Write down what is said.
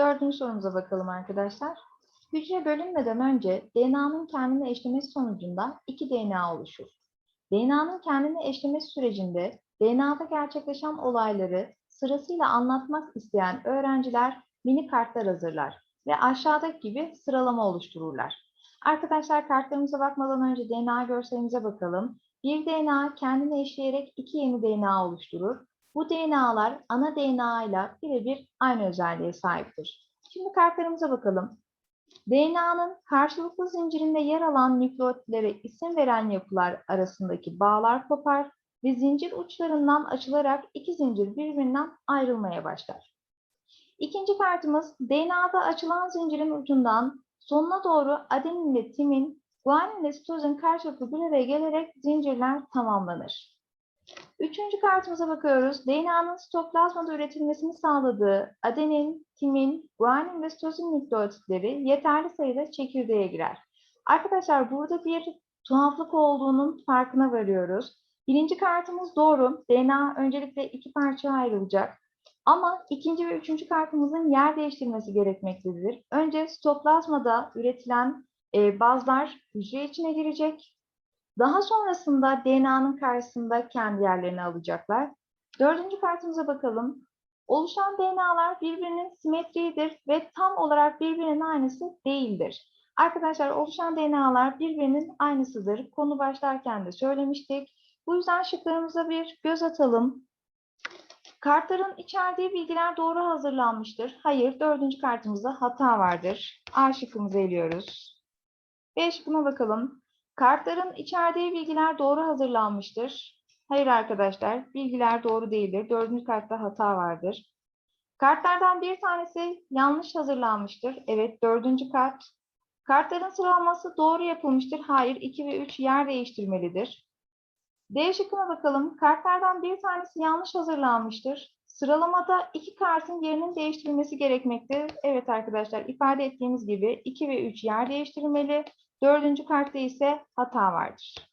dördüncü sorumuza bakalım arkadaşlar. Hücre bölünmeden önce DNA'nın kendine eşlemesi sonucunda iki DNA oluşur. DNA'nın kendine eşlemesi sürecinde DNA'da gerçekleşen olayları sırasıyla anlatmak isteyen öğrenciler mini kartlar hazırlar ve aşağıdaki gibi sıralama oluştururlar. Arkadaşlar kartlarımıza bakmadan önce DNA görselimize bakalım. Bir DNA kendini eşleyerek iki yeni DNA oluşturur. Bu DNA'lar ana DNA ile birebir aynı özelliğe sahiptir. Şimdi kartlarımıza bakalım. DNA'nın karşılıklı zincirinde yer alan nükleotitlere isim veren yapılar arasındaki bağlar kopar ve zincir uçlarından açılarak iki zincir birbirinden ayrılmaya başlar. İkinci kartımız DNA'da açılan zincirin ucundan sonuna doğru adenin ve timin, guanin ve sitozin karşılıklı bir araya gelerek zincirler tamamlanır. Üçüncü kartımıza bakıyoruz. DNA'nın sitoplazmada üretilmesini sağladığı adenin, timin, guanin ve sitozin nükleotitleri yeterli sayıda çekirdeğe girer. Arkadaşlar burada bir tuhaflık olduğunun farkına varıyoruz. Birinci kartımız doğru. DNA öncelikle iki parçaya ayrılacak. Ama ikinci ve üçüncü kartımızın yer değiştirmesi gerekmektedir. Önce sitoplazmada üretilen e, bazlar hücre içine girecek. Daha sonrasında DNA'nın karşısında kendi yerlerini alacaklar. Dördüncü kartımıza bakalım. Oluşan DNA'lar birbirinin simetriğidir ve tam olarak birbirinin aynısı değildir. Arkadaşlar oluşan DNA'lar birbirinin aynısıdır. Konu başlarken de söylemiştik. Bu yüzden şıklarımıza bir göz atalım. Kartların içerdiği bilgiler doğru hazırlanmıştır. Hayır, dördüncü kartımızda hata vardır. A şıkkımızı eliyoruz. B şıkkına bakalım. Kartların içerdiği bilgiler doğru hazırlanmıştır. Hayır arkadaşlar, bilgiler doğru değildir. Dördüncü kartta hata vardır. Kartlardan bir tanesi yanlış hazırlanmıştır. Evet, dördüncü kart. Kartların sıralaması doğru yapılmıştır. Hayır, 2 ve 3 yer değiştirmelidir. D şıkkına bakalım. Kartlardan bir tanesi yanlış hazırlanmıştır. Sıralamada iki kartın yerinin değiştirilmesi gerekmektedir. Evet arkadaşlar, ifade ettiğimiz gibi 2 ve 3 yer değiştirilmeli. Dördüncü kartta ise hata vardır.